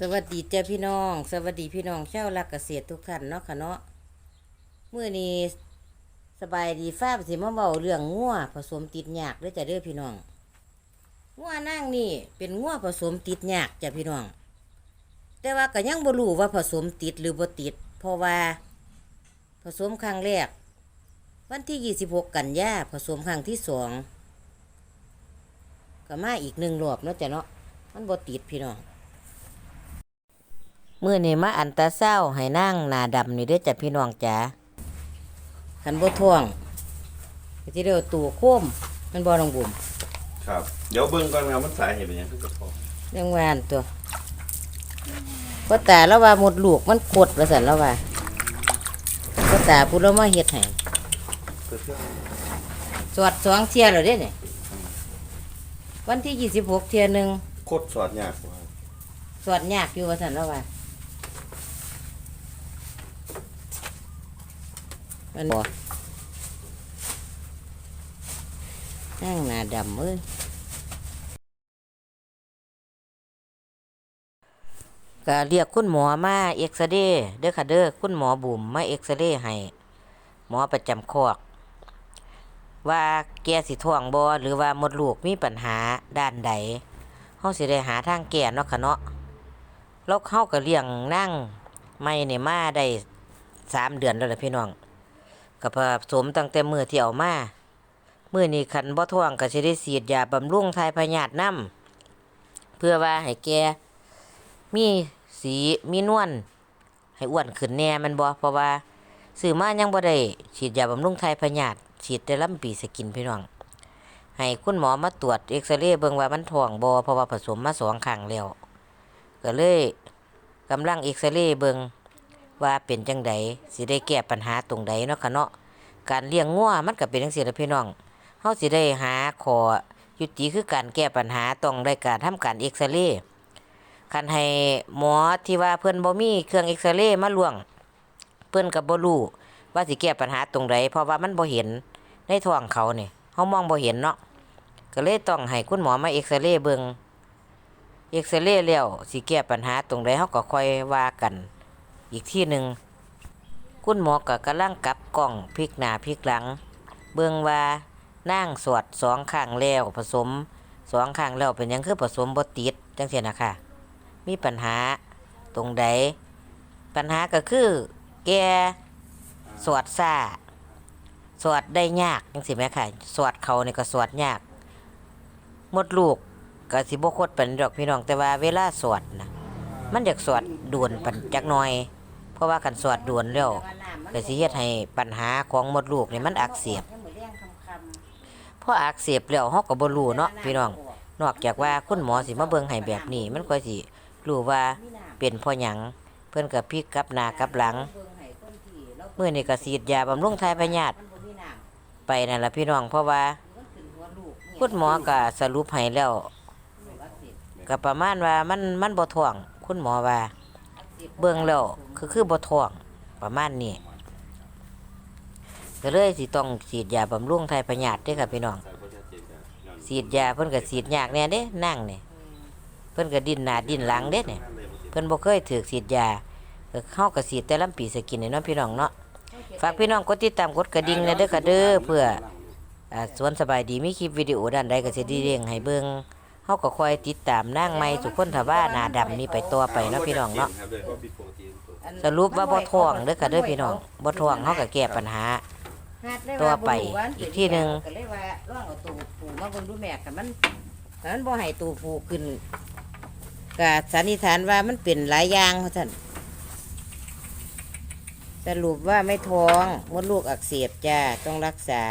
สวัสดีเจ้าพี่น้อง สวัสดีพี่น้องเช่ารักเกษตรทุกท่านเนาะค่ะเนาะเมื่อนี้สบายดีฟ้าสิมาเบาเรื่องงัวผสมติดหยากด้อจ้าเด้อพี่น้องงัวนั่งนี่เป็นงัวผสมติดหยากจ้าพี่น้อง แต่ว่าก็ยังบ่รู้ว่าผสมติดหรือบ่ติด เพราะว่า ผสมครั้งแรก วันที่ 26 กันยาผสมครั้งที่สองก็มาอีกหนึ่งรอบเนาะจ้ะเนาะมันบ่ติดพี่น้อง มื่อนี่มาอันตาเศร้าว์ให้นั่งหนาดำนี่เด้อจ้ะพี่น้องจ๋าขันบ่ท่วงก็สิเรียกว่าตู่โค้มมันบ่ลองบุ่มครับ เดี๋ยวเบิ่งก่อนครับมันสาเหตุเป็นหยังคือจะพอเรื่องวานตัวพ่อตาแล้วว่าหมดลูกมันขดว่าซั่นแล้วว่าพ่อตาพูดแล้วมาเฮ็ดให้เพื่อเพื่อสวดสองเที่ยแล้วเด้นี่วันที่26เที่ยหนึงโคตรสอดยากกว่าสวดยากอยู่ว่าซั่นแล้วว่า มันบ่นั่งหน้าดำเอ้ยก็เรียกคุณหมอมาเอ็กซเรย์เด้อค่ะเด้อคุณหมอบุ๋มมาเอ็กซเรย์ให้หมอประจำคอกว่าแกสิท้องบ่หรือว่ามดลูกมีปัญหาด้านใดเฮาสิได้หาทางแก้เนาะค่ะเนาะแล้วเฮาก็เลี้ยงนั่งไม่นี่มาได้สามเดือนแล้วล่ะพี่น้อง ก็ผสมตั้งแต่มือที่เอามามื้อนี้คันบ่ท้องก็สิได้ฉีดยาบำรุงทายพยาธินํเพื่อว่าให้แกมีสีมีนวลให้อ้วนขึ้นแหน่มันบ่เพราะว่าซื้อมายังบ่ได้ฉีดยาบำรุงไทยพยาธิฉีดแต่ลำปีสกินพี่น้อง ให้คุณหมอมาตรวจเอ็กซเรย์เบิ่งว่ามันท้องบ่เพราะว่าผสมมาสองครั้งแล้วก็เลยกำลังเอ็กซเรย์เบิ่ง ว่าเป็นจังใดสิได้แก้ปัญหาตรงใดเนาะค่ะเนาะการเลี้ยงงัวมันก็เป็นจังซี่ละพี่น้องเฮาสิได้หาขอยุติคือการแก้ปัญหาต้องได้การทำการเอ็กซเรย์คันให้หมอที่ว่าเพิ่นบ่มีเครื่องเอ็กซเรย์มาล่วง เพิ่นก็บ่รู้ว่าสิแก้ปัญหาตรงใดเพราะว่ามันบ่เห็นในท้องเขานี่เฮามองบ่เห็นเนาะก็เลยต้องให้คุณหมอมาเอ็กซเรย์เบิ่งเอ็กซเรย์แล้วสิแก้ปัญหาตรงใดเฮาก็ค่อยว่ากัน อีกที่หนึ่งคุณหมอก็กำลังกลับกล้องพลิกหน้าพลิกหลัง เบิ่งว่านั่งสวดสองข้างแล้วผสมสองข้างแล้วเป็นยังคือผสมบติดจังซี่นะค่ะมีปัญหาตรงใด ปัญหาก็คือแกสวดซาสวดได้ยากจังสิแม่ค่ะสวดเขานี่ก็สวดยาก หมดลูกก็สิบ่คดเป็นดอกพี่น้องแต่ว่าเวลาสวดนะมันอยากสวดด่วนปันจักหน่อย ราะว่าคันสวดด่วนแล้วก็สิเฮ็ดให้ปัญหาของมดลูกนี่มันอักเสบพออักเสบแล้วเฮาก็บ่รู้เนาะพี่น้องนอกจากว่าคุณหมอสิมาเบิ่งให้แบบนี้ มันก็สิรู้ว่าเป็นเพราะหยังเพิ่นก็พลิกกลับหน้ากลับหลังเมื้อนี้ก็ฉีดยาบำรุงทายพยาธิไปนั่นล่ะพี่น้องเพราะว่าคุณหมอก็สรุปให้แล้วก็ประมาณว่ามันมันบ่ท้องคุณหมอว่า เบิ่งแล้วคือคือบ่ท้องประมาณนี้ก็เลยสิต้องฉีดยาบำรุงทายพยาธิเด้อค่ะพี่น้องสายบ่ชัดเจนจ้ะย้อนฉีดยาเพิ่นก็ฉีดยากแน่เด้นั่งนี่เพิ่นก็ดิ้นหน้าดิ้นหลังเด้เนี่ยเพิ่นบ่เคยถือฉีดยาก็เฮาก็ฉีดแต่ลำปีสกินนี่เนาะพี่น้องเนาะฝากพี่น้องกดติดตามกดกระดิ่งนะเด้อค่ะเด้อเพื่ออ่าสวนสบายดีมีคลิปวิดีโอด้านใดก็สิได้เร่งให้เบิ่ง เฮาก็คอยติดตามนางใหม่สุคนทว่าหน้าดำนี่ไปต่อไปเนาะพี่น้องเนาะสรุปว่าบ่ท้องเด้อค่ะเด้อพี่น้องบ่ท้องเฮาก็แก้ปัญหา ตัวไปอีกที่หนึ่ง ก็เลยว่าร่องเอาตูผูมาเบิ่งดูแม่กันมันคันมันบ่ให้ตูผูขึ้นก็สันนิษฐานว่ามันเป็นหลายอย่างเพราะท่านสรุปว่าไม่ท้องมดลูกอักเสบจ้าต้องรักษา